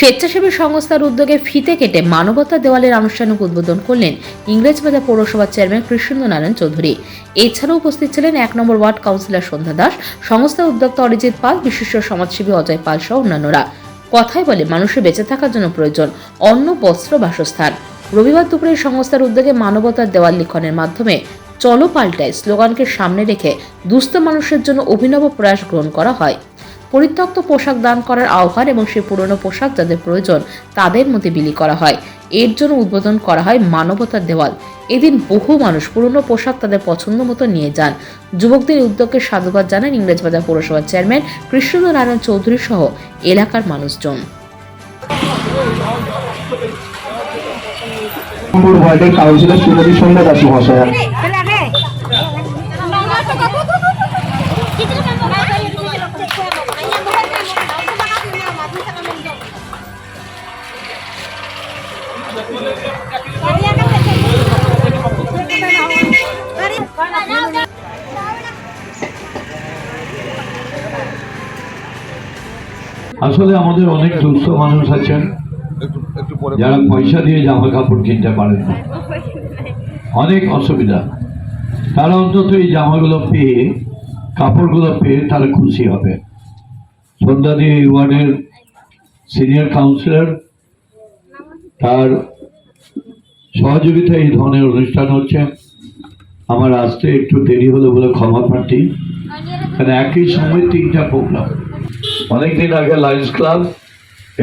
স্বেচ্ছাসেবী সংস্থার উদ্যোগে ফিতে কেটে মানবতা দেওয়ালের আনুষ্ঠানিক উদ্বোধন করলেন ইংরেজবাজার পৌরসভার চেয়ারম্যান কৃষ্ণেন্দ্র নারায়ণ চৌধুরী। এছাড়াও উপস্থিত ছিলেন এক নম্বর ওয়ার্ড কাউন্সিলর সন্ধ্যা দাস সংস্থার উদ্যোক্তা অরিজিৎ পাল, বিশিষ্ট সমাজসেবী অজয় পাল সহ অন্যান্যরা। কথাই বলে মানুষের বেঁচে থাকার জন্য প্রয়োজন অন্ন, বস্ত্র, বাসস্থান। রবিবার দুপুরে সংস্থার উদ্যোগে মানবতার দেওয়াল লিখনের মাধ্যমে চলো পাল্টায় স্লোগানকে সামনে রেখে দুস্থ মানুষের জন্য অভিনব প্রয়াস গ্রহণ করা হয়। পরিত্যক্ত পোশাক দান করার আহ্বান এবং সেই পুরনো পোশাক যাদের প্রয়োজন তাদের মধ্যে বিলি করা হয়। এর জন্য উদ্বোধন করা হয় মানবতার দেওয়াল। এদিন বহু মানুষ পুরনো পোশাক তাদের পছন্দ মতো নিয়ে যান। যুবকদের উদ্যোগকে সাধুবাদ জানান ইংরেজবাজার পৌরসভার চেয়ারম্যান কৃষ্ণেন্দ্র নারায়ণ চৌধুরী সহ এলাকার মানুষজন। সন্ধ্যা দাস আসলে আমাদের অনেক দুস্থ মানুষ আছেন। যারা পয়সা দিয়ে জামা কাপড় কিনতে পারেন না অনেক অসুবিধা। তারা অন্তত এই জামাগুলো পেয়ে কাপড়গুলো পেয়ে তারা খুশি হবে। সন্ধ্যাদি এই ওয়ার্ডের সিনিয়র কাউন্সিলর তার সহযোগিতায় এই ধরনের অনুষ্ঠান হচ্ছে। আমার আসতে একটু দেরি হলো বলে ক্ষমা প্রার্থী। কারণ একই সময় তিনটা প্রোগ্রাম অনেকদিন আগে লায়ন্স ক্লাব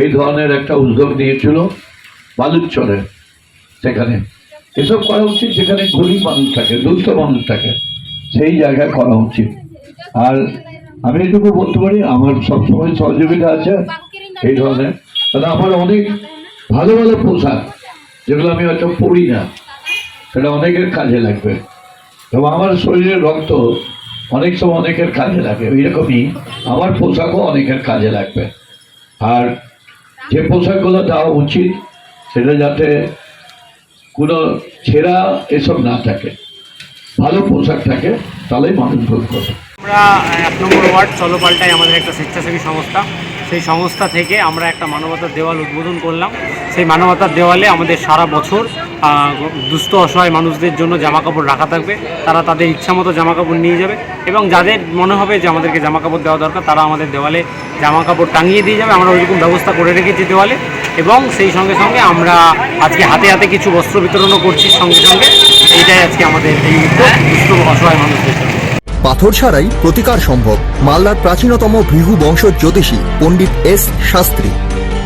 এই ধরনের একটা উদ্যোগ নিয়েছিল বালুচরে, সেখানে। এসব করা উচিত যেখানে গরিব মানুষ থাকে, দুস্থ মানুষ থাকে, সেই জায়গায় করা উচিত। আর আমি এটুকু বলতে পারি, আমার সবসময় সহযোগিতা আছে এই ধরনের। কারণ আমার অনেক ভালো ভালো পোশাক, যেগুলো আমি হয়তো পড়ি না, সেটা অনেকের কাজে লাগবে। এবং আমার শরীরের রক্ত অনেক সময় অনেকের কাজে লাগে এরকমই আমার পোশাকও অনেকের কাজে লাগবে। আর যে পোশাকগুলো দেওয়া উচিত, সেটা যাতে কোনো ছেঁড়া এসব না থাকে। ভালো পোশাক থাকে, তাহলেই মানুষ ভোগ করবে আমরা এক নম্বর ওয়ার্ড চলো পাল্টাই আমাদের একটা স্বেচ্ছাসেবী সংস্থা। সেই সংস্থা থেকে আমরা একটা মানবতার দেওয়াল উদ্বোধন করলাম। সেই মানবতার দেওয়ালে আমাদের সারা বছর দুস্থ, অসহায় মানুষদের জন্য জামা কাপড় রাখা থাকবে। তারা তাদের ইচ্ছা মতো জামা কাপড় নিয়ে যাবে এবং যাদের মনে হবে যে আমাদেরকে জামা কাপড় দেওয়া দরকার, তারা আমাদের দেওয়ালে জামা কাপড় টাঙিয়ে দিয়ে যাবে। আমরা ওইরকম ব্যবস্থা করে রেখেছি দেওয়ালে এবং সেই সঙ্গে সঙ্গে আমরা আজকে হাতে হাতে কিছু বস্ত্র বিতরণও করছি সঙ্গে সঙ্গে। এইটাই আজকে আমাদের এই দুস্থ, অসহায় মানুষদের জন্য। পাথর ছাড়াই প্রতিকার সম্ভব। মালদার প্রাচীনতম ভৃহু বংশ জ্যোতিষী পণ্ডিত এস শাস্ত্রী।